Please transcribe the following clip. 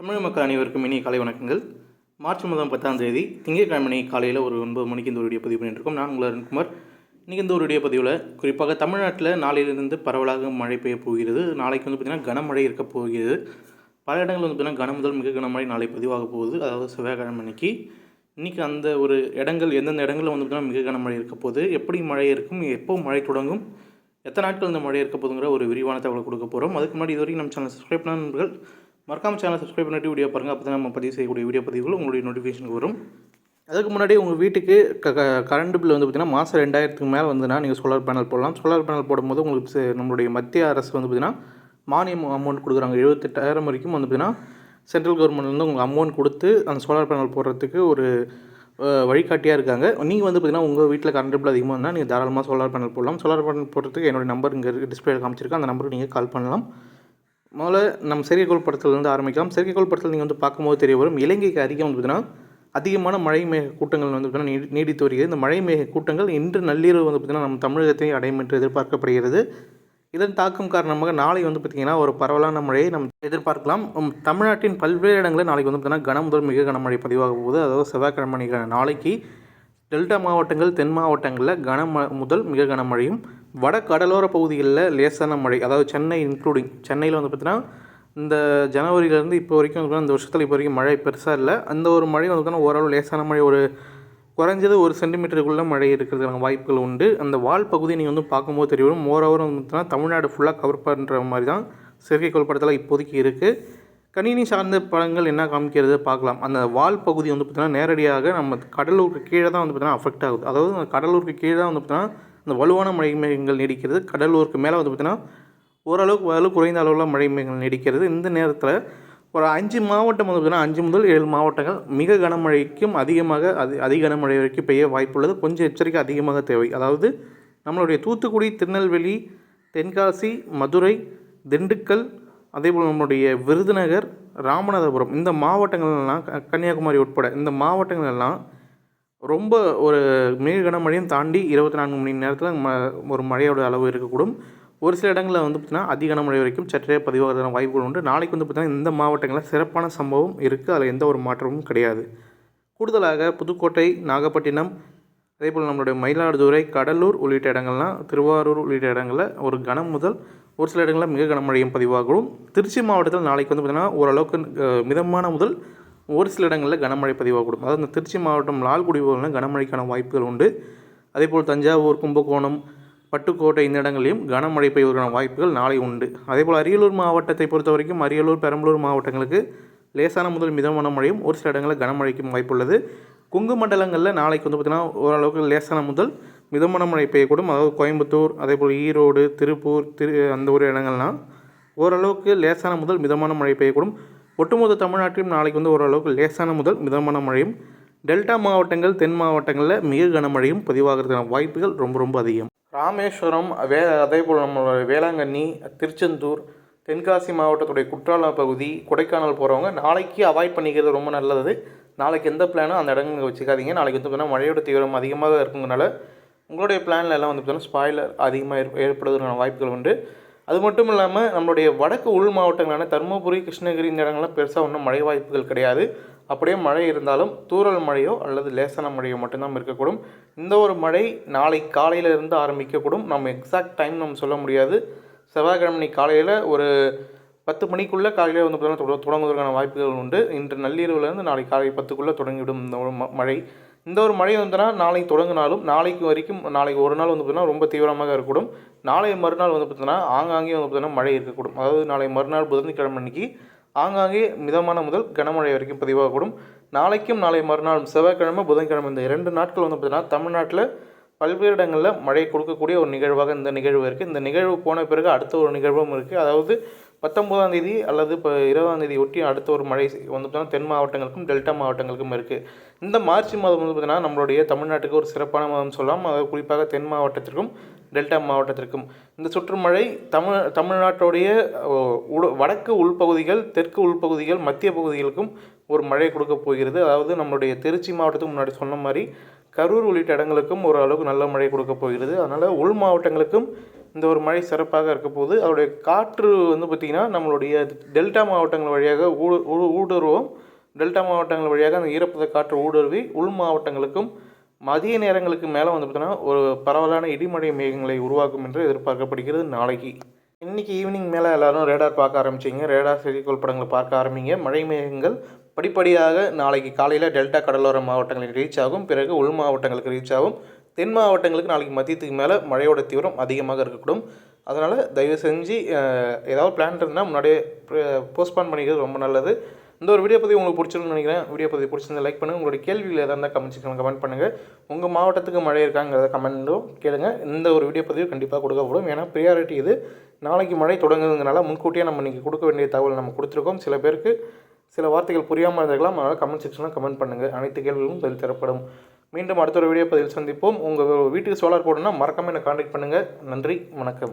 தமிழ் மக்கள் அனைவருக்கும் இனி காலை வணக்கங்கள். மார்ச் மாதம் பத்தாம் தேதி திங்கட்கிழமை காலையில் ஒரு ஒன்பது மணிக்கு இந்த ஒரு வீடியோ பதிவு பண்ணிட்டு நான் உங்கள் அருண்குமார் இன்றைக்கி இந்த ஒரு வீடியோ பதிவில் குறிப்பாக தமிழ்நாட்டில் நாளையிலிருந்து பரவலாக மழை பெய்ய போகிறது. நாளைக்கு வந்து பார்த்திங்கன்னா கனமழை இருக்க போகிறது. பல இடங்கள் வந்து பார்த்திங்கன்னா கன முதல் மிக கனமழை நாளை பதிவாக போகுது. அதாவது செவ்வாய்க்கிழமை அன்னைக்கு. இன்றைக்கி அந்த ஒரு இடங்கள் எந்தெந்த இடங்களில் வந்து பார்த்திங்கன்னா மிக கனமழை இருக்க போகுது. எப்படி மழை இருக்கும் எப்போ மழை தொடங்கும் எத்தனை நாட்கள் இந்த மழை இருக்க போதுங்கிற ஒரு விரிவான தகவலை கொடுக்க போகிறோம் அதுக்கு முன்னாடி இது வரைக்கும் நம்ம சேனல் சப்ஸ்கிரைப் பண்ண நண்பர்கள் மறக்காம சேனல் சப்ஸ்கிரைப் பண்ணிட்டு வீடியோ பாருங்கள் அப்போ தான் நம்ம பதிவு செய்யக்கூடிய வீடியோ பதிவுகள் உங்களுடைய நோட்டிஃபிகேஷனுக்கு வரும். அதுக்கு முன்னாடி உங்கள் வீட்டுக்கு க க கரண்ட் பில் வந்து பார்த்திங்கன்னா மாதம் ரெண்டாயிரத்துக்கு மேலே வந்துன்னா நீங்கள் சோலார் பேனல் போடலாம். சோலார் பேனல் போடும்போது உங்களுக்கு நம்மளுடைய மத்திய அரசு வந்து பார்த்திங்கன்னா மானியம் அமௌண்ட் கொடுக்குறாங்க. எழுபத்தெட்டாயிரம் வரைக்கும் வந்து பார்த்திங்கன்னா சென்ட்ரல் கவர்மெண்ட்லேருந்து உங்களுக்கு அமௌண்ட் கொடுத்து அந்த சோலார் பேனல் போடுறதுக்கு ஒரு வழிகாட்டியாக இருக்காங்க. நீங்கள் வந்து பார்த்திங்கன்னா உங்கள் வீட்டில் கரண்ட் பில் அதிகமாக இருந்தால் நீங்கள் தாராளமாக சோலார் பேனல் போடலாம். சோலார் பேனல் போடுறதுக்கு என்னுடைய நம்பர் இங்கே டிஸ்பிளேல காமிச்சிருக்கேன். அந்த நம்பருக்கு நீங்கள் கால் பண்ணலாம். முதல்ல நம்ம செயற்கைக்கோள் படத்துலேருந்து ஆரம்பிக்கலாம். செயற்கைக்கோள் படத்தில் நீங்கள் வந்து பார்க்கும்போது தெரிய வரும் இலங்கைக்கு அதிகம் வந்து பார்த்தீங்கன்னா அதிகமான மழை மேக கூட்டங்கள் வந்து பார்த்தீங்கன்னா நீடித்து வருகிறது. இந்த மழை மேக கூட்டங்கள் இன்று நள்ளிரவு வந்து பார்த்திங்கன்னா நம்ம தமிழகத்தையும் அடையும் என்று எதிர்பார்க்கப்படுகிறது. இதன் தாக்கம் காரணமாக நாளை வந்து பார்த்திங்கன்னா ஒரு பரவலான மழையை நம்ம எதிர்பார்க்கலாம். தமிழ்நாட்டின் பல்வேறு இடங்களில் நாளைக்கு வந்து பார்த்திங்கன்னா கன முதல் மிக கனமழை பதிவாக போகுது. அதாவது செவ்வாய்க்கிழமை நாளைக்கு டெல்டா மாவட்டங்கள் தென் மாவட்டங்களில் கனம முதல் மிக கனமழையும் வட கடலோர பகுதிகளில் லேசான மழை அதாவது சென்னை இன்க்ளூடிங் சென்னையில் வந்து பார்த்தீங்கன்னா இந்த ஜனவரியிலேருந்து இப்போ வரைக்கும் இந்த வருஷத்தில் இப்போ வரைக்கும் மழை பெருசாக இல்லை. அந்த ஒரு மழை வந்து பார்த்தீங்கன்னா ஓரளவு லேசான மழை ஒரு குறைஞ்சது ஒரு சென்டிமீட்டருக்குள்ளே மழை இருக்கிறதுக்கான வாய்ப்புகள் உண்டு. அந்த வால் பகுதியை நீங்கள் வந்து பார்க்கும்போது தெரியும் மோரோவர் வந்து பார்த்தீங்கன்னா தமிழ்நாடு ஃபுல்லாக கவர் பண்ணுற மாதிரி தான் செயற்கைக்கோள் படத்தில் இப்போதைக்கு இருக்குது கணினி சார்ந்த படங்கள் என்ன காமிக்கிறது பார்க்கலாம். அந்த வால் பகுதி வந்து பார்த்திங்கன்னா நேரடியாக நம்ம கடலூருக்கு கீழே தான் வந்து பார்த்தீங்கன்னா அஃபெக்ட் ஆகுது. அதாவது கடலூருக்கு கீழே தான் வந்து பார்த்திங்கன்னா அந்த வலுவான மழை மேகங்கள் நீடிக்கிறது கடலூருக்கு மேலே வந்து பார்த்தீங்கன்னா ஓரளவுக்கு வலு குறைந்த அளவில் மழை மேகங்கள் நீடிக்கிறது. இந்த நேரத்தில் ஒரு அஞ்சு மாவட்டம் வந்து பார்த்தீங்கன்னா அஞ்சு முதல் ஏழு மாவட்டங்கள் மிக கனமழைக்கும் அதிகமாக அதி அதிக கனமழை வரைக்கும் பெய்ய வாய்ப்புள்ளது. கொஞ்சம் எச்சரிக்கை அதிகமாக தேவை. அதாவது நம்மளுடைய தூத்துக்குடி திருநெல்வேலி தென்காசி மதுரை திண்டுக்கல் அதேபோல் நம்மளுடைய விருதுநகர் ராமநாதபுரம் இந்த மாவட்டங்கள்லாம் க- கன்னியாகுமரி உட்பட இந்த மாவட்டங்கள் எல்லாம் ரொம்ப ஒரு மிக கனமழையும் தாண்டி இருபத்தி நான்கு மணி நேரத்தில் ம ஒரு மழையோட அளவு இருக்கக்கூடும். ஒரு சில இடங்களில் வந்து பார்த்திங்கன்னா அதிக கனமழை வரைக்கும் சற்றே பதிவாகிறதான வாய்ப்புகள் உண்டு. நாளைக்கு வந்து பார்த்திங்கன்னா இந்த மாவட்டங்களில் சிறப்பான சம்பவம் இருக்குது அதில் எந்த ஒரு மாற்றமும் கிடையாது. கூடுதலாக புதுக்கோட்டை நாகப்பட்டினம் அதேபோல் நம்மளுடைய மயிலாடுதுறை கடலூர் உள்ளிட்ட இடங்கள்லாம் திருவாரூர் உள்ளிட்ட இடங்களில் ஒரு கனம் முதல் ஒரு சில இடங்களில் மிக கனமழையும் பதிவாகும். திருச்சி மாவட்டத்தில் நாளைக்கு வந்து பார்த்திங்கன்னா ஓரளவுக்கு மிதமான முதல் ஒரு சில இடங்களில் கனமழை பதிவாகக்கூடும் அதாவது இந்த திருச்சி மாவட்டம் லால்குடி பகுதியில் கனமழைக்கான வாய்ப்புகள் உண்டு. அதேபோல் தஞ்சாவூர் கும்பகோணம் பட்டுக்கோட்டை இந்த இடங்களிலும் கனமழை பெய்வதற்கான வாய்ப்புகள் நாளை உண்டு. அதேபோல் அரியலூர் மாவட்டத்தை பொறுத்த வரைக்கும் அரியலூர் பெரம்பலூர் மாவட்டங்களுக்கு லேசான முதல் மிதமான மழையும் ஒரு சில இடங்களில் கனமழைக்கும் வாய்ப்புள்ளது. குங்கு மண்டலங்களில் நாளைக்கு வந்து பார்த்திங்கன்னா ஓரளவுக்கு லேசான முதல் மிதமான மழை பெய்யக்கூடும். அதாவது கோயம்புத்தூர் அதேபோல் ஈரோடு திருப்பூர் திரு அந்த ஒரு இடங்கள்லாம் ஓரளவுக்கு லேசான முதல் மிதமான மழை பெய்யக்கூடும். ஒட்டுமொத்த தமிழ்நாட்டிலும் நாளைக்கு வந்து ஓரளவுக்கு லேசான முதல் மிதமான மழையும் டெல்டா மாவட்டங்கள் தென் மாவட்டங்களில் மிக கனமழையும் பதிவாகிறதுக்கான வாய்ப்புகள் ரொம்ப ரொம்ப அதிகம். ராமேஸ்வரம் வே அதே போல் நம்மளோட வேளாங்கண்ணி திருச்செந்தூர் தென்காசி மாவட்டத்துடைய குற்றாலம் பகுதி கொடைக்கானல் போகிறவங்க நாளைக்கு அவாய்ட் பண்ணிக்கிறது ரொம்ப நல்லது. நாளைக்கு எந்த பிளானும் அந்த இடங்கள் வச்சுக்காதீங்க. நாளைக்கு வந்து பார்த்தீங்கன்னா மழையோட தீவிரம் அதிகமாக இருக்குங்கனால உங்களுடைய பிளான்ல எல்லாம் வந்து பார்த்தீங்கன்னா ஸ்பாயிலர் அதிகமாக ஏற்படுவதற்கான வாய்ப்புகள் உண்டு. அது மட்டும் இல்லாமல் நம்மளுடைய வடக்கு உள் மாவட்டங்களான தருமபுரி கிருஷ்ணகிரி இந்த இடங்கள்லாம் பெருசாக ஒன்றும் மழை வாய்ப்புகள் கிடையாது. அப்படியே மழை இருந்தாலும் தூரல் மழையோ அல்லது லேசான மழையோ மட்டும்தான் இருக்கக்கூடும். இந்த ஒரு மழை நாளை காலையிலிருந்து ஆரம்பிக்கக்கூடும். நம்ம எக்ஸாக்ட் டைம் நம்ம சொல்ல முடியாது. செவ்வாய்க்கிழமை காலையில் ஒரு பத்து மணிக்குள்ளே காலையில் வந்து பார்த்தீங்கன்னா தொடங்குவதற்கான வாய்ப்புகள் உண்டு. இன்று நள்ளிரவுலேருந்து நாளை காலை பத்துக்குள்ளே தொடங்கிவிடும் இந்த ஒரு ம- மழை. இந்த ஒரு மழை வந்துன்னா நாளைக்கு தொடங்கினாலும் நாளைக்கு வரைக்கும் நாளைக்கு ஒரு நாள் வந்து பார்த்தீங்கன்னா ரொம்ப தீவிரமாக இருக்கக்கூடும். நாளை மறுநாள் வந்து பார்த்தீங்கன்னா ஆங்காங்கே வந்து பார்த்தீங்கன்னா மழை இருக்கக்கூடும். அதாவது நாளை மறுநாள் புதன்கிழமை அன்னைக்கு ஆங்காங்கே மிதமான முதல் கனமழை வரைக்கும் பதிவாகக்கூடும். நாளைக்கும் நாளை மறுநாள் செவ்வாய்க்கிழமை புதன்கிழமை இந்த இரண்டு நாட்கள் வந்து பார்த்தீங்கன்னா தமிழ்நாட்டில் பல்வேறு இடங்களில் மழை கொடுக்கக்கூடிய ஒரு நிகழ்வாக இந்த நிகழ்வு இருக்குது இந்த நிகழ்வு போன பிறகு அடுத்த ஒரு நிகழ்வும் இருக்குது அதாவது பத்தொம்போதாம் தேதி அல்லது இப்போ இருபதாம் தேதி ஒட்டி அடுத்த ஒரு மழை வந்துட்டோம்னா தென் மாவட்டங்களுக்கும் டெல்டா மாவட்டங்களுக்கும் இருக்குது இந்த மார்ச் மாதம் வந்து பார்த்திங்கன்னா நம்மளுடைய தமிழ்நாட்டுக்கு ஒரு சிறப்பான மாதம் சொல்லலாம். அது குறிப்பாக தென் மாவட்டத்திற்கும் டெல்டா மாவட்டத்திற்கும். இந்த சுற்றுமழை தமிழ் தமிழ்நாட்டுடைய வடக்கு உள்பகுதிகள் தெற்கு உள்பகுதிகள் மத்திய பகுதிகளுக்கும் ஒரு மழை கொடுக்க போகிறது. அதாவது நம்மளுடைய திருச்சி மாவட்டத்துக்கு முன்னாடி சொன்ன மாதிரி கரூர் உள்ளிட்ட இடங்களுக்கும் ஓரளவுக்கு நல்ல மழை கொடுக்க போகிறது. அதனால் உள் மாவட்டங்களுக்கும் இந்த ஒரு மழை சிறப்பாக இருக்க போது அதோடைய காற்று வந்து பார்த்திங்கன்னா நம்மளுடைய டெல்டா மாவட்டங்கள் வழியாக ஊடு ஊடுருவோம். டெல்டா மாவட்டங்கள் வழியாக அந்த ஈரப்பத காற்று ஊடுருவி உள் மாவட்டங்களுக்கும் மதிய நேரங்களுக்கு மேலே வந்து பார்த்தீங்கன்னா ஒரு பரவலான இடிமழை மேகங்களை உருவாக்கும் என்று எதிர்பார்க்கப்படுகிறது நாளைக்கு. இன்றைக்கி ஈவினிங் மேலே எல்லோரும் ரேடார் பார்க்க ஆரம்பிச்சிங்க. ரேடார் செய்திக்கோள் படங்களை பார்க்க ஆரம்பிங்க. மழை மேகங்கள் படிப்படியாக நாளைக்கு காலையில் டெல்டா கடலோர மாவட்டங்களுக்கு ரீச் ஆகும். பிறகு உள் மாவட்டங்களுக்கு ரீச் ஆகும். தென் மாவட்டங்களுக்கு நாளைக்கு மதியத்துக்கு மேலே மழையோட தீவிரம் அதிகமாக இருக்கக்கூடும். அதனால் தயவு செஞ்சு ஏதாவது பிளான் இருந்தால் முன்னாடியே போஸ்ட்பான் பண்ணிக்கிறது ரொம்ப நல்லது. இந்த ஒரு வீடியோ பதிவு உங்களுக்கு பிடிச்சிருக்குன்னு நினைக்கிறேன். வீடியோ பதிவு பிடிச்சிருந்தா லைக் பண்ணுங்கள் உங்களுடைய கேள்விகள் எதாக இருந்தால் கமெண்ட் செக்ஷனில் கமெண்ட் பண்ணுங்கள் உங்கள் மாவட்டத்துக்கு மழை இருக்காங்கிறத கமெண்ட்டும் கேளுங்க. இந்த ஒரு வீடியோ பதிவு கண்டிப்பாக கொடுக்கப்படும். ஏன்னா ப்ரியாரிட்டி இது. நாளைக்கு மழை தொடங்குதுங்கனால முன்கூட்டியே நம்ம இன்றைக்கி கொடுக்க வேண்டிய தகவல் நம்ம கொடுத்துருக்கோம். சில பேருக்கு சில வார்த்தைகள் புரியாமல் இருந்திருக்கலாம். அதனால் கமெண்ட் செக்ஷனில் கமெண்ட் பண்ணுங்கள் அனைத்து கேள்விகளும் பதில் தரப்படும். மீண்டும் அடுத்த ஒரு வீடியோ பதிவில் சந்திப்போம். உங்கள் வீட்டுக்கு சோலார் போடணும்னா மறக்காமல் என்னை காண்டாக்ட் பண்ணுங்கள் நன்றி வணக்கம்.